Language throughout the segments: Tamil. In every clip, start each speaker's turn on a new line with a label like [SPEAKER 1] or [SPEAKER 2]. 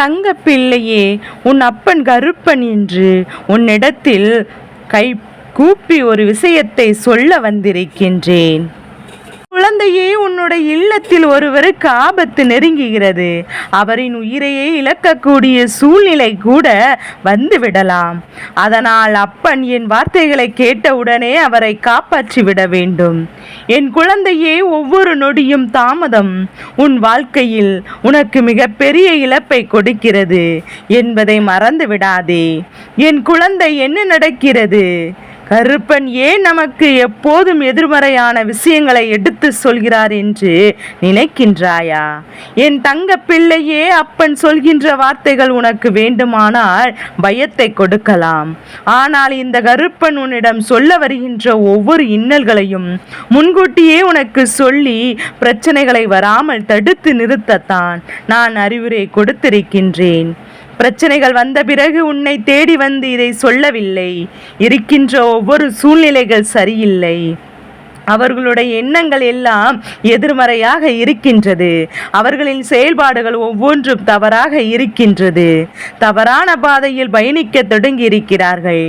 [SPEAKER 1] தங்க பிள்ளையே உன் அப்பன் கருப்பன் என்று உன்னிடத்தில் கை கூப்பி ஒரு விஷயத்தை சொல்ல வந்திருக்கின்றேன். குழந்தையே உன்னுடைய இல்லத்தில் ஒருவருக்கு ஆபத்து நெருங்குகிறது. அவரின் உயிரையே இழக்கக்கூடிய சூழ்நிலை கூட வந்துவிடலாம் அதனால் அப்பன் என் வார்த்தைகளை கேட்டவுடனே அவரை காப்பாற்றி விட வேண்டும். என் குழந்தையே ஒவ்வொரு நொடியும் தாமதம். உன் வாழ்க்கையில் உனக்கு மிகப்பெரிய இழப்பை கொடுக்கிறது என்பதை மறந்து விடாதே. என் குழந்தை என்ன நடக்கிறது? கருப்பன் ஏன் நமக்கு எப்போதும் எதிர்மறையான விஷயங்களை எடுத்து சொல்கிறார் என்று நினைக்கின்றாயா? என் தங்க பிள்ளையே அப்பன் சொல்கின்ற வார்த்தைகள் உனக்கு வேண்டுமானால் பயத்தை கொடுக்கலாம். ஆனால் இந்த கருப்பன் உன்னிடம் சொல்ல வருகின்ற ஒவ்வொரு இன்னல்களையும் முன்கூட்டியே உனக்கு சொல்லி பிரச்சனைகளை வராமல் தடுத்து நிறுத்தத்தான் நான் அறிவுரை கொடுத்திருக்கின்றேன். பிரச்சனைகள் வந்த பிறகு உன்னை தேடி வந்து இதை சொல்லவில்லை. இருக்கின்ற ஒவ்வொரு சூழ்நிலைகள் சரியில்லை. அவர்களுடைய எண்ணங்கள் எல்லாம் எதிர்மறையாக இருக்கின்றது. அவர்களின் செயல்பாடுகள் ஒவ்வொன்றும் தவறாக இருக்கின்றது. தவறான பாதையில் பயணிக்க தொடங்கி இருக்கிறார்கள்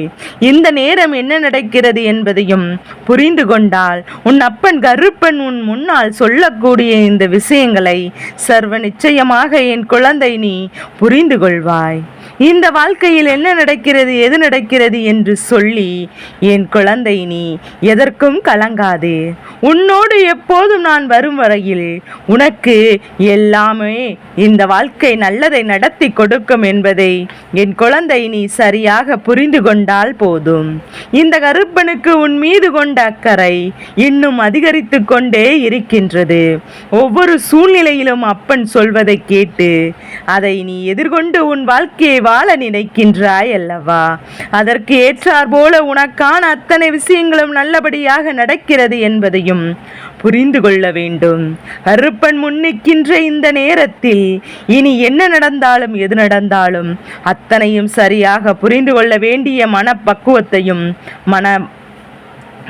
[SPEAKER 1] இந்த நேரம் என்ன நடக்கிறது என்பதையும் புரிந்து கொண்டால் உன் அப்பன் கருப்பன் உன் முன்னால் சொல்லக்கூடிய இந்த விஷயங்களை சர்வ நிச்சயமாக என் குழந்தை நீ புரிந்து கொள்வாய். இந்த வாழ்க்கையில் என்ன நடக்கிறது எது நடக்கிறது என்று சொல்லி என் குழந்தை நீ எதற்கும் கலங்காது. உன்னோடு எப்போதும் நான் வரும் வரையில் உனக்கு எல்லாமே இந்த வாழ்க்கை நல்லதை நடத்தி கொடுக்கும் என்பதை என் குழந்தை நீ சரியாக புரிந்து கொண்டால் போதும். இந்த கருப்பனுக்கு உன் மீது கொண்ட அக்கறை இன்னும் அதிகரித்து கொண்டே இருக்கின்றது. ஒவ்வொரு சூழ்நிலையிலும் அப்பன் சொல்வதை கேட்டு அதை நீ எதிர்கொண்டு உன் வாழ்க்கையை வாழ நினைக்கின்றாய் அல்லவா? அதற்கு ஏற்றார் போல உனக்கான அத்தனை விஷயங்களும் நல்லபடியாக நடக்கிறது என்பதையும் புரிந்து கொள்ள வேண்டும். கருப்பன் முன்னிக்கின்ற இந்த நேரத்தில் இனி என்ன நடந்தாலும் எது நடந்தாலும் அத்தனையும் சரியாக புரிந்து கொள்ள வேண்டிய மனப்பக்குவத்தையும் மன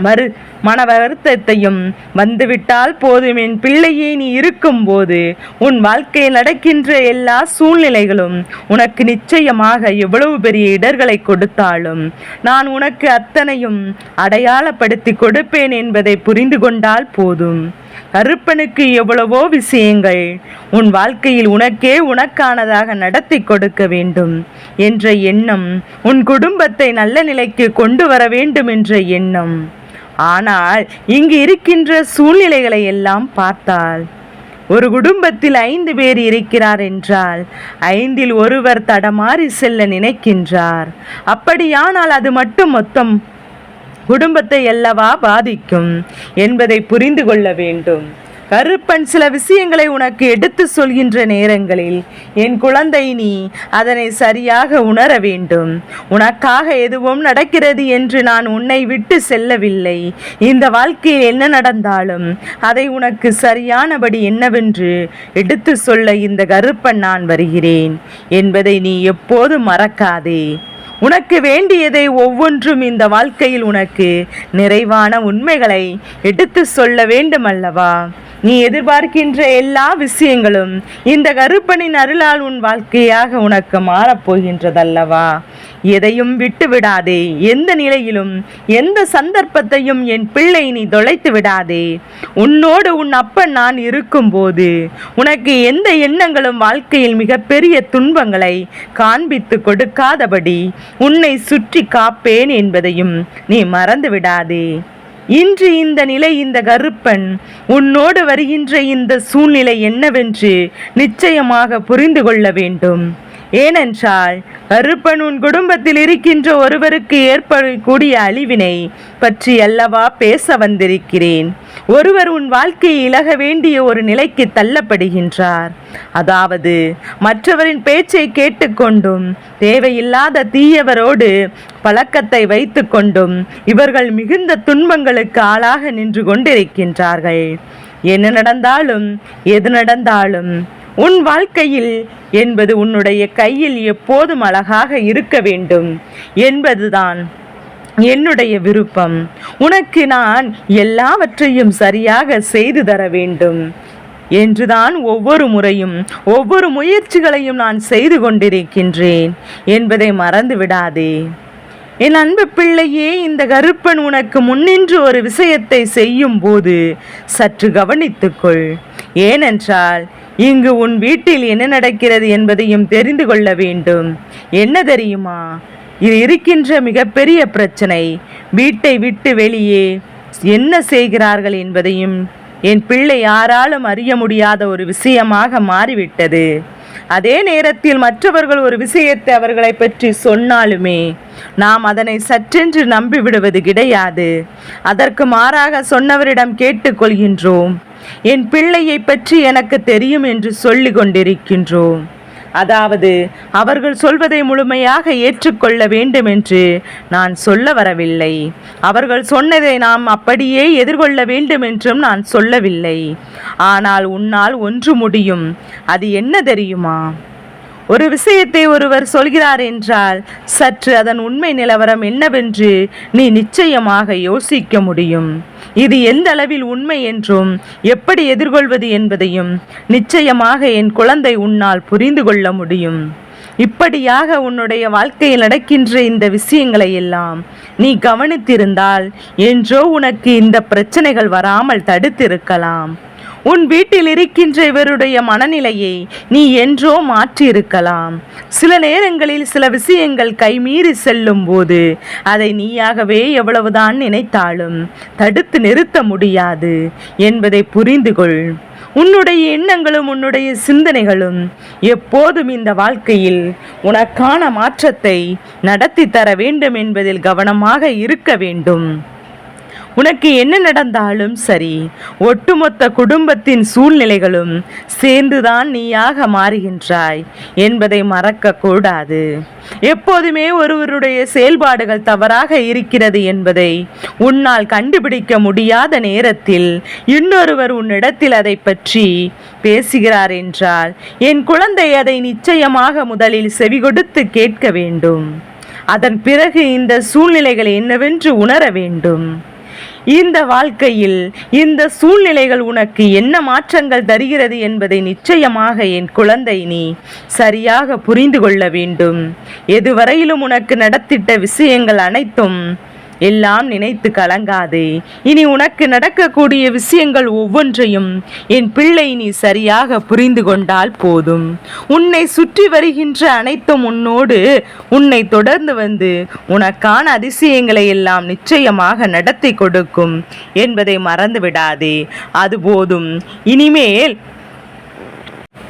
[SPEAKER 1] மறு மன வருத்தத்தையும் வந்துவிட்டால் போதும். என் பிள்ளையே நீ இருக்கும்போது உன் வாழ்க்கையில் நடக்கின்ற எல்லா சூழ்நிலைகளும் உனக்கு நிச்சயமாக எவ்வளவு பெரிய இடர்களை கொடுத்தாலும் நான் உனக்கு அத்தனையும் அடையாளப்படுத்தி கொடுப்பேன் என்பதை புரிந்து கொண்டால் போதும். கருப்பனுக்கு எவ்வளவோ விஷயங்கள் உன் வாழ்க்கையில் உனக்கே உனக்கானதாக நடத்தி கொடுக்க வேண்டும் என்ற எண்ணம் உன் குடும்பத்தை நல்ல நிலைக்கு கொண்டு வர வேண்டும் என்ற எண்ணம். ஆனால் இங்கு இருக்கின்ற சூழ்நிலைகளை எல்லாம் பார்த்தால் ஒரு குடும்பத்தில் ஐந்து பேர் இருக்கிறார் என்றால் ஐந்தில் ஒருவர் தடமாறி செல்ல நினைக்கின்றார். அப்படியானால் அது மட்டும் மொத்தம் குடும்பத்தை அல்லவா பாதிக்கும் என்பதை புரிந்து கொள்ள வேண்டும். கருப்பன் சில விஷயங்களை உனக்கு எடுத்து சொல்கின்ற நேரங்களில் என் குழந்தை நீ அதனை சரியாக உணர வேண்டும். உனக்காக எதுவும் நடக்கிறது என்று நான் உன்னை விட்டு செல்லவில்லை. இந்த வாழ்க்கையில் என்ன நடந்தாலும் அதை உனக்கு சரியானபடி என்னவென்று எடுத்து சொல்ல இந்த கருப்பன் நான் வருகிறேன். என்பதை நீ எப்போதும் மறக்காதே. உனக்கு வேண்டியதை ஒவ்வொன்றும் இந்த வாழ்க்கையில் உனக்கு நிறைவான உண்மைகளை எடுத்து சொல்ல வேண்டும் அல்லவா நீ எதிர்பார்க்கின்ற எல்லா விஷயங்களும் இந்த கருப்பனின் அருளால் உன் வாழ்க்கையாக உனக்கு மாறப்போகின்றதல்லவா? எதையும் விட்டு விடாதே எந்த நிலையிலும் எந்த சந்தர்ப்பத்தையும் என் பிள்ளை நீ தொலைத்து விடாதே. உன்னோடு உன் அப்பன் நான் இருக்கும்போது உனக்கு எந்த எண்ணங்களும் வாழ்க்கையில் மிகப்பெரிய துன்பங்களை காண்பித்து கொடுக்காதபடி உன்னை சுற்றி காப்பேன் என்பதையும் நீ மறந்து விடாதே இன்று இந்த நிலை இந்த கருப்பன் உன்னோடு வருகின்ற இந்த சூழ்நிலை என்னவென்று நிச்சயமாக புரிந்து கொள்ள வேண்டும். ஏனென்றால் கருப்பன் உன் குடும்பத்தில் இருக்கின்ற ஒருவருக்கு ஏற்படக்கூடிய அழிவினை பற்றி அல்லவா பேச வந்திருக்கிறேன். ஒருவர் உன் வாழ்க்கையை இழக வேண்டிய ஒரு நிலைக்கு தள்ளப்படுகின்றார். அதாவது மற்றவரின் பேச்சை கேட்டுக்கொண்டும் தேவையில்லாத தீயவரோடு பழக்கத்தை வைத்துக்கொண்டும் இவர்கள் மிகுந்த துன்பங்களுக்கு ஆளாக நின்று கொண்டிருக்கின்றார்கள். என்ன நடந்தாலும் எது நடந்தாலும் உன் வாழ்க்கையில் என்பது உன்னுடைய கையில் எப்போதும் அழகாக இருக்க வேண்டும் என்பதுதான் என்னுடைய விருப்பம். உனக்கு நான் எல்லாவற்றையும் சரியாக செய்து தர வேண்டும் என்றுதான் ஒவ்வொரு முறையும் ஒவ்வொரு முயற்சிகளையும் நான் செய்து கொண்டிருக்கின்றேன் என்பதை மறந்து விடாதே. என் அன்பு பிள்ளையே இந்த கருப்பன் உனக்கு முன்னின்று ஒரு விஷயத்தை செய்யும் போது சற்று கவனித்துக்கொள். ஏனென்றால் இங்கு உன் வீட்டில் என்ன நடக்கிறது என்பதையும் தெரிந்து கொள்ள வேண்டும். என்ன தெரியுமா? இது இருக்கின்ற மிகப்பெரிய பிரச்சனை. வீட்டை விட்டு வெளியே என்ன செய்கிறார்கள் என்பதையும் என் பிள்ளை யாராலும் அறிய முடியாத ஒரு விஷயமாக மாறிவிட்டது. அதே நேரத்தில் மற்றவர்கள் ஒரு விஷயத்தை அவர்களை பற்றி சொன்னாலுமே நாம் அதனை சற்றென்று நம்பிவிடுவது கிடையாது. அதற்கு மாறாக சொன்னவரிடம் கேட்டுக்கொள்கின்றோம். என் பிள்ளையை பற்றி எனக்கு தெரியும் என்று சொல்லிக் கொண்டிருக்கின்றோம். அதாவது அவர்கள் சொல்வதை முழுமையாக ஏற்றுக்கொள்ள வேண்டும் என்று நான் சொல்ல வரவில்லை. அவர்கள் சொன்னதை நாம் அப்படியே எதிர்கொள்ள வேண்டும் என்றும் நான் சொல்லவில்லை. ஆனால் உன்னால் ஒன்று முடியும். அது என்ன தெரியுமா? ஒரு விஷயத்தை ஒருவர் சொல்கிறார் என்றால் சற்று அதன் உண்மை நிலவரம் என்னவென்று நீ நிச்சயமாக யோசிக்க முடியும். இது எந்த அளவில் உண்மை என்றும் எப்படி எதிர்கொள்வது என்பதையும் நிச்சயமாக என் குழந்தை உன்னால் புரிந்து கொள்ள முடியும். இப்படியாக உன்னுடைய வாழ்க்கையில் நடக்கின்ற இந்த விஷயங்களை எல்லாம் நீ கவனித்திருந்தால் என்றோ உனக்கு இந்த பிரச்சனைகள் வராமல் தடுத்திருக்கலாம். உன் வீட்டில் இருக்கின்ற இவருடைய மனநிலையை நீ என்றோ மாற்றியிருக்கலாம். சில நேரங்களில் சில விஷயங்கள் கைமீறி செல்லும் போது அதை நீயாகவே எவ்வளவுதான் நினைத்தாலும் தடுத்து நிறுத்த முடியாது என்பதை புரிந்து கொள் உன்னுடைய எண்ணங்களும் உன்னுடைய சிந்தனைகளும் எப்போதும் இந்த வாழ்க்கையில் உனக்கான மாற்றத்தை நடத்தி தர வேண்டும் என்பதில் கவனமாக இருக்க வேண்டும். உனக்கு என்ன நடந்தாலும் சரி ஒட்டுமொத்த குடும்பத்தின் சூழ்நிலைகளும் சேர்ந்துதான் நீயாக மாறுகின்றாய் என்பதை மறக்க கூடாது எப்போதுமே ஒருவருடைய செயல்பாடுகள் தவறாக இருக்கிறது என்பதை உன்னால் கண்டுபிடிக்க முடியாத நேரத்தில் இன்னொருவர் உன்னிடத்தில் அதை பற்றி பேசுகிறார் என்றால் என் குழந்தை அதை நிச்சயமாக முதலில் செவிகொடுத்து கேட்க வேண்டும். அதன் பிறகு இந்த சூழ்நிலைகள் என்னவென்று உணர வேண்டும். இந்த வாழ்க்கையில் இந்த சூழ்நிலைகள் உனக்கு என்ன மாற்றங்கள் தருகிறது என்பதை நிச்சயமாக என் குழந்தை நீ சரியாக புரிந்து கொள்ள வேண்டும். எதுவரையிலும் உனக்கு நடத்திட்ட விஷயங்கள் அனைத்தும் எல்லாம் நினைத்து கலங்காதே. இனி உனக்கு நடக்கக்கூடிய விஷயங்கள் ஒவ்வொன்றையும் என் பிள்ளை நீ சரியாக புரிந்து கொண்டால் போதும். உன்னை சுற்றி வருகின்ற அனைத்தும் உன்னோடு உன்னை தொடர்ந்து வந்து உனக்கான அதிசயங்களை எல்லாம் நிச்சயமாக நடத்தி கொடுக்கும் என்பதை மறந்து விடாதே அது போதும். இனிமேல்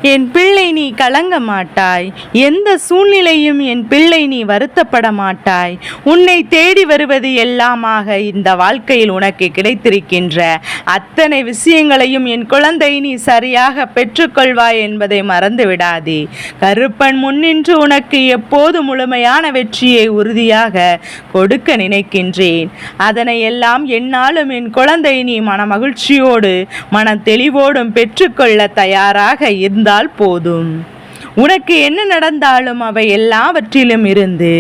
[SPEAKER 1] என் பிள்ளை நீ கலங்க மாட்டாய். எந்த சூழ்நிலையும் என் பிள்ளை நீ வருத்தப்பட மாட்டாய். உன்னை தேடி வருவது எல்லாமாக இந்த வாழ்க்கையில் உனக்கு கிடைத்திருக்கின்ற அத்தனை விஷயங்களையும் என் குழந்தை நீ சரியாக பெற்றுக்கொள்வாய் என்பதை மறந்து விடாதே கருப்பன் முன்னின்று உனக்கு எப்போது முழுமையான வெற்றியை உறுதியாக கொடுக்க நினைக்கின்றேன். அதனை எல்லாம் என்னாலும் என் குழந்தை நீ மன மகிழ்ச்சியோடு மன தெளிவோடும் பெற்றுக்கொள்ள தயாராக இருந்தால் போதும். உனக்கு என்ன நடந்தாலும் அவை எல்லாவற்றிலும் இருந்து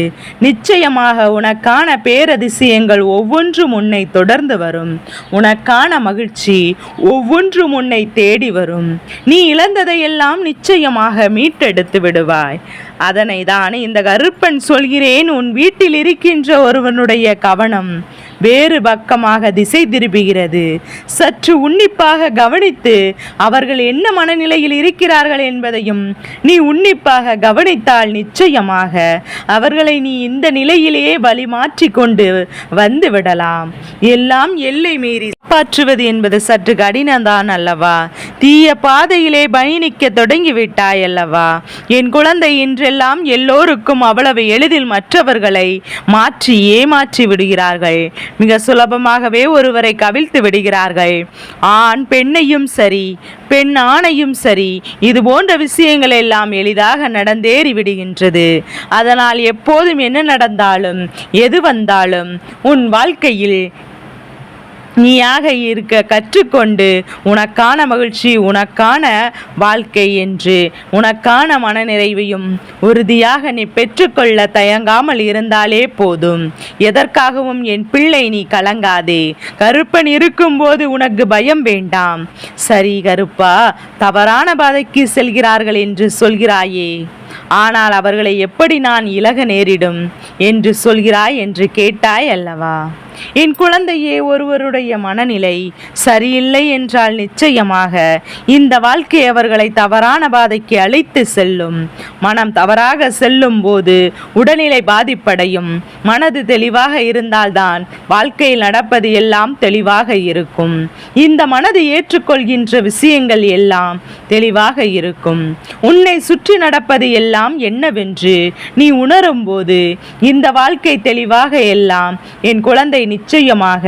[SPEAKER 1] நிச்சயமாக உனக்கான பேரதிசயங்கள் ஒவ்வொன்றும் உன்னை தொடர்ந்து வரும். உனக்கான மகிழ்ச்சி ஒவ்வொன்றும் உன்னை தேடி வரும். நீ இழந்ததையெல்லாம் நிச்சயமாக மீட்டெடுத்து விடுவாய். அதனை தான் இந்த கருப்பன் சொல்கிறேன். உன் வீட்டில் இருக்கின்ற ஒருவனுடைய கவனம். வேறு பக்கமாக திசை திருப்புகிறது. சற்று உன்னிப்பாக கவனித்து அவர்கள் என்ன மனநிலையில் இருக்கிறார்கள் என்பதையும் நீ உன்னிப்பாக கவனித்தால் நிச்சயமாக அவர்களை நீ இந்த நிலையிலேயே வழி மாற்றி கொண்டு வந்து விடலாம். எல்லாம் எல்லை மீறி காப்பாற்றுவது என்பது சற்று கடினம்தான் அல்லவா? தீய பாதையிலே பயணிக்க தொடங்கி விட்டாய் அல்லவா? என் குழந்தை இன்றெல்லாம் எல்லோருக்கும் அவ்வளவு எளிதில் மற்றவர்களை மாற்றி ஏமாற்றி விடுகிறார்கள். மிக சுலபமாகவே ஒருவரை கவிழ்த்து விடுகிறார்கள். ஆண் பெண்ணையும் சரி பெண் ஆணையும் சரி இது போன்ற விஷயங்கள் எல்லாம் எளிதாக நடந்தேறி விடுகின்றது. அதனால் எப்போதும் என்ன நடந்தாலும் எது வந்தாலும் உன் வாழ்க்கையில் நீயாக இருக்க கற்றுக்கொண்டு உனக்கான மகிழ்ச்சி உனக்கான வாழ்க்கை என்று உனக்கான மனநிறைவையும் உறுதியாக நீ பெற்றுக்கொள்ள தயங்காமல் இருந்தாலே போதும். எதற்காகவும் என் பிள்ளை நீ கலங்காதே. கருப்பன் இருக்கும்போது உனக்கு பயம் வேண்டாம். சரி கருப்பா தவறான பாதைக்கு செல்கிறார்கள் என்று சொல்கிறாயே. ஆனால் அவர்களை எப்படி நான் இலக நேரிடும் என்று சொல்கிறாய் என்று கேட்டாய் அல்லவா? என் குழந்தையே ஒருவருடைய மனநிலை சரியில்லை என்றால் நிச்சயமாக இந்த வாழ்க்கை அவர்களை தவறான பாதைக்கு அழைத்து செல்லும். மனம் தவறாக செல்லும் போது உடல்நிலை பாதிப்படையும். மனது தெளிவாக இருந்தால்தான் வாழ்க்கையில் நடப்பது எல்லாம் தெளிவாக இருக்கும். இந்த மனது ஏற்றுக்கொள்கின்ற விஷயங்கள் எல்லாம் தெளிவாக இருக்கும். உன்னை சுற்றி நடப்பது எல்லாம் என்னவென்று நீ உணரும் போது இந்த வாழ்க்கை தெளிவாக எல்லாம் என் குழந்தை நிச்சயமாக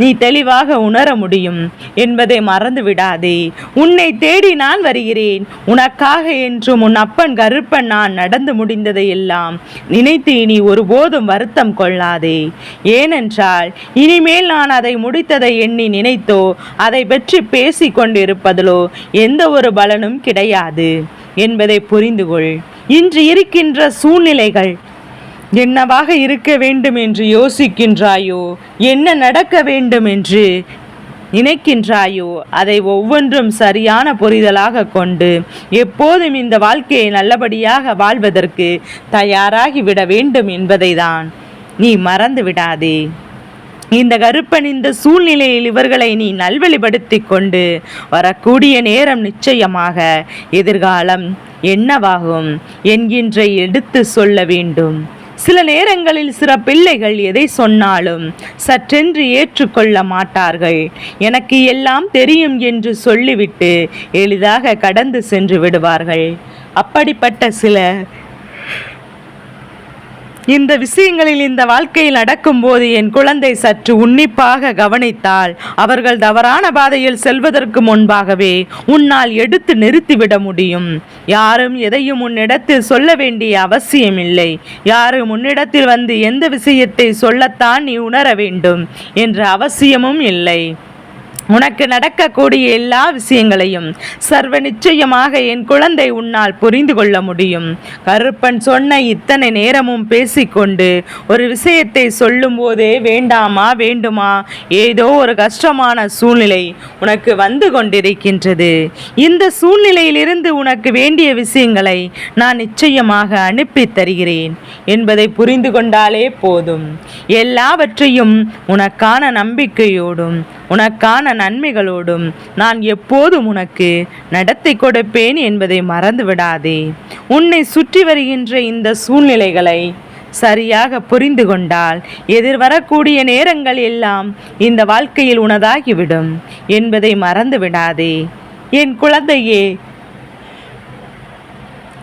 [SPEAKER 1] நீ தெளிவாக உணர முடியும் என்பதை மறந்து விடாதே உன்னை தேடி நான் வருகிறேன். உனக்காக என்றும் உன் அப்பன் கருப்பன் நான் நடந்து முடிந்ததை எல்லாம் நினைத்து இனி ஒருபோதும் வருத்தம் கொள்ளாதே. ஏனென்றால் இனிமேல் நான் அதை முடித்ததை எண்ணி நினைத்தோ அதை பற்றி பேசி கொண்டிருப்பதிலோ எந்த ஒரு பலனும் கிடையாது என்பதை புரிந்துகொள். இன்று இருக்கின்ற சூழ்நிலைகள் என்னவாக இருக்க வேண்டும் என்று யோசிக்கின்றாயோ? என்ன நடக்க வேண்டும் என்று நினைக்கின்றாயோ? அதை ஒவ்வொன்றும் சரியான புரிதலாக கொண்டு எப்போதும் இந்த வாழ்க்கையை நல்லபடியாக வாழ்வதற்கு தயாராகி விட வேண்டும் என்பதைதான். நீ மறந்து விடாதே. இந்த கருப்பன் இந்த சூழ்நிலையில் இவர்களை நீ நல்வழிப்படுத்திக் கொண்டு வரக்கூடிய நேரம் நிச்சயமாக எதிர்காலம் என்னவாகும் என்கின்ற எடுத்து சொல்ல வேண்டும். சில நேரங்களில் சில பிள்ளைகள் எதை சொன்னாலும் சற்றென்று ஏற்றுக்கொள்ள மாட்டார்கள். எனக்கு எல்லாம் தெரியும் என்று சொல்லிவிட்டு எளிதாக கடந்து சென்று விடுவார்கள். அப்படிப்பட்ட சில இந்த விஷயங்களில் இந்த வாழ்க்கையில் நடக்கும்போது என் குழந்தை சற்று உன்னிப்பாக கவனித்தால் அவர்கள் தவறான பாதையில் செல்வதற்கு முன்பாகவே உன்னால் எடுத்து நிறுத்திவிட முடியும். யாரும் எதையும் உன்னிடத்தில் சொல்ல வேண்டிய அவசியமில்லை. யாரும் உன்னிடத்தில் வந்து எந்த விஷயத்தை சொல்லத்தான் நீ உணர வேண்டும் என்ற அவசியமும் இல்லை. உனக்கு நடக்கக்கூடிய எல்லா விஷயங்களையும் சர்வ நிச்சயமாக என் குழந்தை உன்னால் புரிந்து கொள்ள முடியும். கருப்பன் சொன்ன இத்தனை நேரமும் பேசிக்கொண்டு ஒரு விஷயத்தை சொல்லும்போதே வேண்டாமா வேண்டுமா? ஏதோ ஒரு கஷ்டமான சூழ்நிலை உனக்கு வந்து கொண்டிருக்கின்றது. இந்த சூழ்நிலையிலிருந்து உனக்கு வேண்டிய விஷயங்களை நான் நிச்சயமாக அனுப்பி தருகிறேன் என்பதை புரிந்து கொண்டாலே போதும். எல்லாவற்றையும் உனக்கான நம்பிக்கையோடும் உனக்கான நன்மைகளோடும் நான் எப்போதும் உனக்கு நடத்தி கொடுப்பேன் என்பதை மறந்து விடாதே உன்னை சுற்றி வருகின்ற இந்த சூழ்நிலைகளை சரியாக புரிந்து கொண்டால் எதிர்வரக்கூடிய நேரங்கள் எல்லாம் இந்த வாழ்க்கையில் உனதாகிவிடும் என்பதை மறந்து விடாதே என் குழந்தையே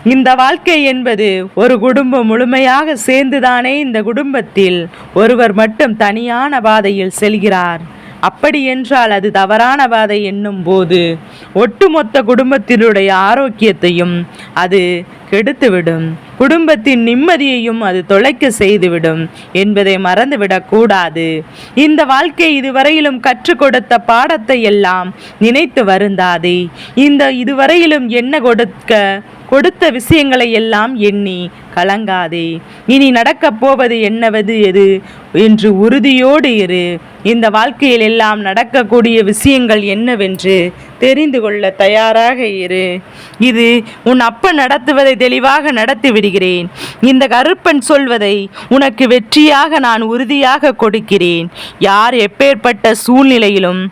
[SPEAKER 1] இந்த வாழ்க்கை என்பது ஒரு குடும்பம் முழுமையாக சேர்ந்துதானே இந்த குடும்பத்தில் ஒருவர் மட்டும் தனியான பாதையில் செல்கிறார். அப்படி என்றால் அது தவறான பாதை என்னும் போது ஒட்டுமொத்த குடும்பத்தினுடைய ஆரோக்கியத்தையும் அது கெடுத்துவிடும். குடும்பத்தின் நிம்மதியையும் அது தொலைக்க செய்துவிடும் என்பதை மறந்துவிடக் கூடாது. இந்த வாழ்க்கை இதுவரையிலும் கற்றுக் கொடுத்த பாடத்தை எல்லாம் நினைத்து வருந்தாதே. இந்த இதுவரையிலும் என்ன கொடுக்க கொடுத்த விஷயங்களை எல்லாம் எண்ணி கலங்காதே. இனி நடக்கப் போவது என்னவது எது? என்று உறுதியோடு இரு. இந்த வாழ்க்கையில் எல்லாம் நடக்கக்கூடிய விஷயங்கள் என்னவென்று தெரிந்து கொள்ள தயாராக இரு. இது உன் அப்பன் நடத்துவதை தெளிவாக நடத்தி விடுகிறேன். இந்த கருப்பன் சொல்வதை உனக்கு வெற்றியாக நான் உறுதியாக கொடுக்கிறேன். யார் எப்பேற்பட்ட சூழ்நிலையிலும்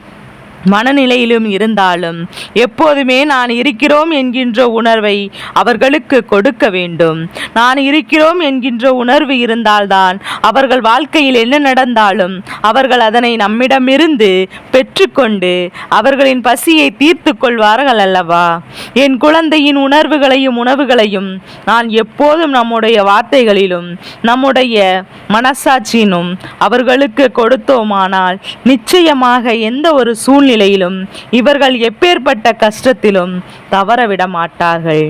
[SPEAKER 1] மனநிலையிலும் இருந்தாலும் எப்போதுமே நான் இருக்கிறோம் என்கின்ற உணர்வை அவர்களுக்கு கொடுக்க வேண்டும். நான் இருக்கிறோம் என்கின்ற உணர்வு இருந்தால்தான் அவர்கள் வாழ்க்கையில் என்ன நடந்தாலும் அவர்கள் அதனை நம்மிடமிருந்து பெற்றுக்கொண்டு அவர்களின் பசியை தீர்த்து கொள்வார்கள் அல்லவா? என் குழந்தையின் உணர்வுகளையும் உணவுகளையும் நான் எப்போதும் நம்முடைய வார்த்தைகளிலும் நம்முடைய மனசாட்சியினும் அவர்களுக்கு கொடுத்தோமானால் நிச்சயமாக எந்த ஒரு சூழ்நிலை சூழ்நிலையிலும் இவர்கள் எப்பேற்பட்ட கஷ்டத்திலும் தவறவிட மாட்டார்கள்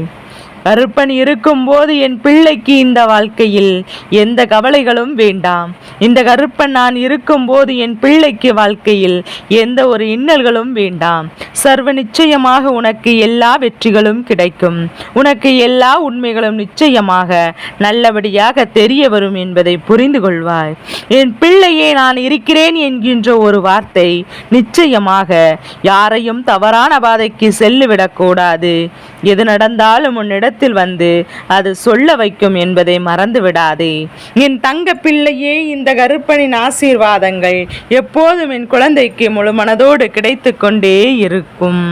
[SPEAKER 1] கருப்பன் இருக்கும்போது என் பிள்ளைக்கு இந்த வாழ்க்கையில் எந்த கவலைகளும் வேண்டாம். இந்த கருப்பன் நான் இருக்கும்போது என் பிள்ளைக்கு வாழ்க்கையில் எந்த ஒரு இன்னல்களும் வேண்டாம். சர்வ நிச்சயமாக உனக்கு எல்லா வெற்றிகளும் கிடைக்கும். உனக்கு எல்லா உண்மைகளும் நிச்சயமாக நல்லபடியாக தெரிய வரும் என்பதை புரிந்து கொள்வாய். என் பிள்ளையே நான் இருக்கிறேன் என்கின்ற ஒரு வார்த்தை நிச்சயமாக யாரையும் தவறான பாதைக்கு செல்லுவிடக்கூடாது. எது நடந்தாலும் உன்னிடத்தில் வந்து அது சொல்ல வைக்கும் என்பதை மறந்து விடாதே என் தங்க பிள்ளையே இந்த கருப்பனின் ஆசீர்வாதங்கள் எப்போதும் என் குழந்தைக்கு முழு மனதோடு கிடைத்து கொண்டே இருக்கும்.